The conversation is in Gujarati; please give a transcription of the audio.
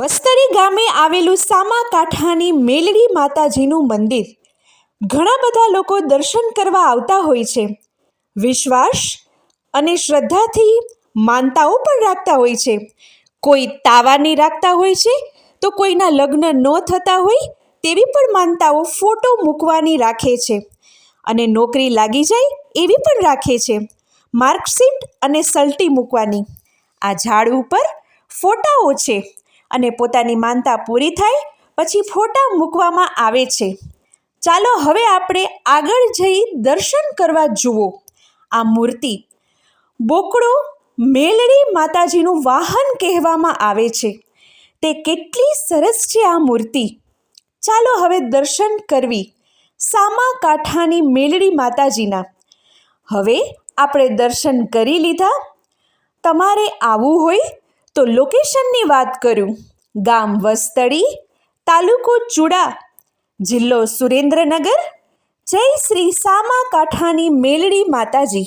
વસ્તડી ગામે આવેલું સામા કાંઠાની મેલડી માતાજીનું મંદિર. ઘણા બધા લોકો દર્શન કરવા આવતા હોય છે. વિશ્વાસ અને શ્રદ્ધાથી માનતાઓ પણ રાખતા હોય છે. કોઈ તાવાની રાખતા હોય છે તો કોઈના લગ્ન ન થતા હોય તેવી પણ માનતાઓ ફોટો મૂકવાની રાખે છે અને નોકરી લાગી જાય એવી પણ રાખે છે. માર્કશીટ અને સલટી મૂકવાની. આ ઝાડ ઉપર ફોટાઓ છે. અને પોતાની માનતા પૂરી થાય પછી ફોટા મૂકવામાં આવે છે. ચાલો હવે આપણે આગળ જઈ દર્શન કરવા જુઓ. આ મૂર્તિ બોકડો મેલડી માતાજીનું વાહન કહેવામાં આવે છે. તે કેટલી સરસ છે આ મૂર્તિ. ચાલો હવે દર્શન કરવી સામા કાંઠાની મેલડી માતાજીના. હવે આપણે દર્શન કરી લીધા. તમારે આવવું હોય તો લોકેશનની વાત કરું. ગામ વસ્તળી તાલુકો ચુડા, જિલ્લો સુરેન્દ્રનગર. જય શ્રી સામાકાંઠાની મેલડી માતાજી.